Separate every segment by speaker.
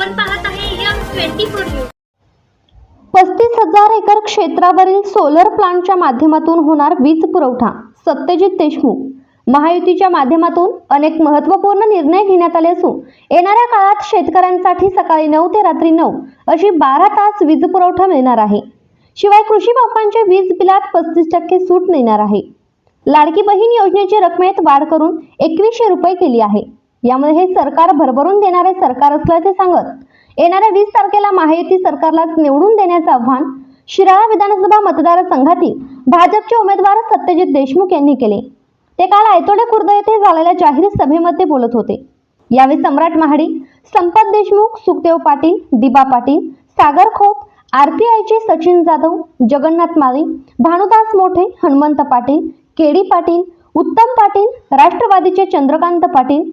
Speaker 1: आपण पाहत आहे यम ट्वेंटी फोर न्यूज.
Speaker 2: पस्तीस हजार एकर क्षेत्रावरील सोलर प्लांटच्या माध्यमातून होणार वीज पुरवठा सत्यजित देशमुख. महायुतीच्या माध्यमातून अनेक महत्त्वपूर्ण निर्णय घेण्यात आले असून येणाऱ्या काळात शेतकऱ्यांसाठी सकाळी नऊ ते रात्री नऊ अशी बारा तास वीज पुरवठा मिळणार आहे. शिवाय कृषी बापांच्या वीज बिलात पस्तीस टक्के सूट मिळणार आहे. लाडकी बहीण योजनेची रकमेत वाढ करून एकवीसशे रुपये केली आहे. यामुळे हे सरकार भरभरून देणारे सरकार असल्याचे सांगत. येणाऱ्या वीस तारखेला महायुती सरकारलाच निवडून देण्याचं आव्हान शिराळा विधानसभा मतदारसंघातील भाजपचे उमेदवार सत्यजित देशमुख यांनी केले. ते काल आयतोडे खुर्द येथे झालेल्या जाहीर सभेमध्ये बोलत होते. यावेळी सम्राट महाडी संपत देशमुख सुखदेव पाटील दिबा पाटील सागर खोत आरपीआयचे सचिन जाधव जगन्नाथ माळी भानुदास मोठे हनुमंत पाटील केडी पाटील उत्तम पाटील राष्ट्रवादीचे चंद्रकांत पाटील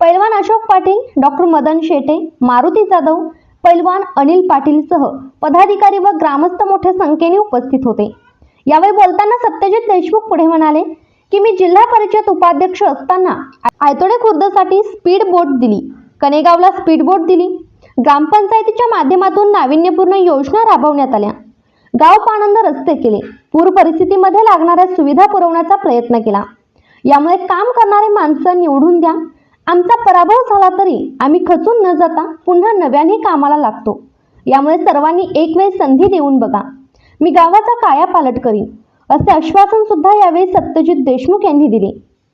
Speaker 2: पैलवान अशोक पाटील डॉक्टर मदन शेटे मारुती जाधव पैलवान अनिल पाटीलसह पदाधिकारी व ग्रामस्थ मोठ्या संख्येने उपस्थित होते. यावेळी बोलताना सत्यजित देशमुख पुढे म्हणाले की मी जिल्हा परिषद उपाध्यक्ष असताना आयतोडे खुर्दसाठी स्पीड बोट दिली कनेगावला स्पीड बोट दिली. ग्रामपंचायतीच्या माध्यमातून नाविन्यपूर्ण योजना राबवण्यात आल्या. गाव पाणंद रस्ते केले. पूर परिस्थितीमध्ये लागणाऱ्या सुविधा पुरवण्याचा प्रयत्न केला. यामुळे काम करणारे माणसं निवडून द्या. आमचा पराभव झाला तरी आम्ही खचून न जाता पुन्हा नव्याने कामाला लागतो. यामुळे सर्वांनी एक वेळ संधी देऊन बघा. मी गावाचा काया पालट करीन असे आश्वासन सुद्धा यावेळी सत्यजित देशमुख यांनी दिले.